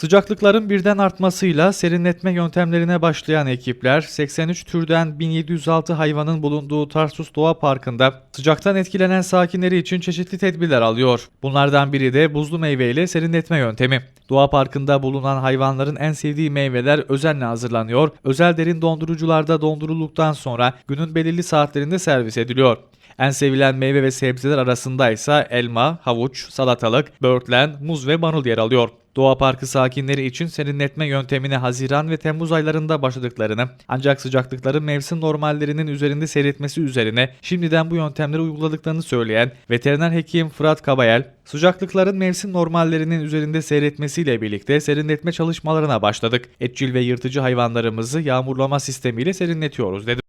Sıcaklıkların birden artmasıyla serinletme yöntemlerine başlayan ekipler 83 türden 1706 hayvanın bulunduğu Tarsus Doğa Parkı'nda sıcaktan etkilenen sakinleri için çeşitli tedbirler alıyor. Bunlardan biri de buzlu meyve ile serinletme yöntemi. Doğa Parkı'nda bulunan hayvanların en sevdiği meyveler özenle hazırlanıyor, özel derin dondurucularda dondurulduktan sonra günün belirli saatlerinde servis ediliyor. En sevilen meyve ve sebzeler arasında ise elma, havuç, salatalık, böğürtlen, muz ve marul yer alıyor. Doğa Parkı sakinleri için serinletme yöntemine Haziran ve Temmuz aylarında başladıklarını ancak sıcaklıkların mevsim normallerinin üzerinde seyretmesi üzerine şimdiden bu yöntemleri uyguladıklarını söyleyen veteriner hekim Fırat Kabayel, sıcaklıkların mevsim normallerinin üzerinde seyretmesiyle birlikte serinletme çalışmalarına başladık. Etçil ve yırtıcı hayvanlarımızı yağmurlama sistemiyle serinletiyoruz dedi.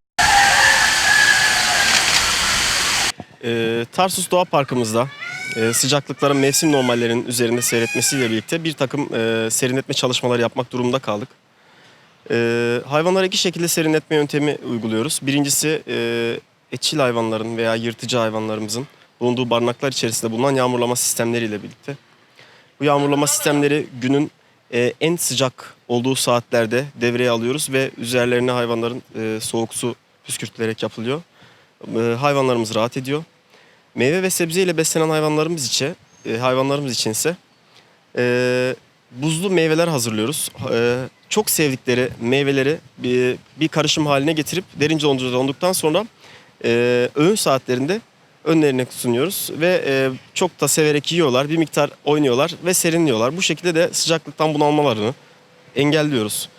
Ee, Tarsus Doğa Parkımızda e, sıcaklıkların mevsim normallerinin üzerinde seyretmesiyle birlikte bir takım e, serinletme çalışmaları yapmak durumunda kaldık. E, hayvanlara iki şekilde serinletme yöntemi uyguluyoruz. Birincisi e, etçil hayvanların veya yırtıcı hayvanlarımızın bulunduğu barınaklar içerisinde bulunan yağmurlama sistemleriyle birlikte. Bu yağmurlama sistemleri günün e, en sıcak olduğu saatlerde devreye alıyoruz ve üzerlerine hayvanların e, soğuk su püskürtülerek yapılıyor. E, hayvanlarımız rahat ediyor. Meyve ve sebzeyle beslenen hayvanlarımız için, e, hayvanlarımız içinse e, buzlu meyveler hazırlıyoruz. E, çok sevdikleri meyveleri bir, bir karışım haline getirip derince dondurucuda donduktan sonra e, öğün saatlerinde önlerine sunuyoruz ve e, çok da severek yiyorlar. Bir miktar oynuyorlar ve serinliyorlar. Bu şekilde de sıcaklıktan bunalmalarını engelliyoruz.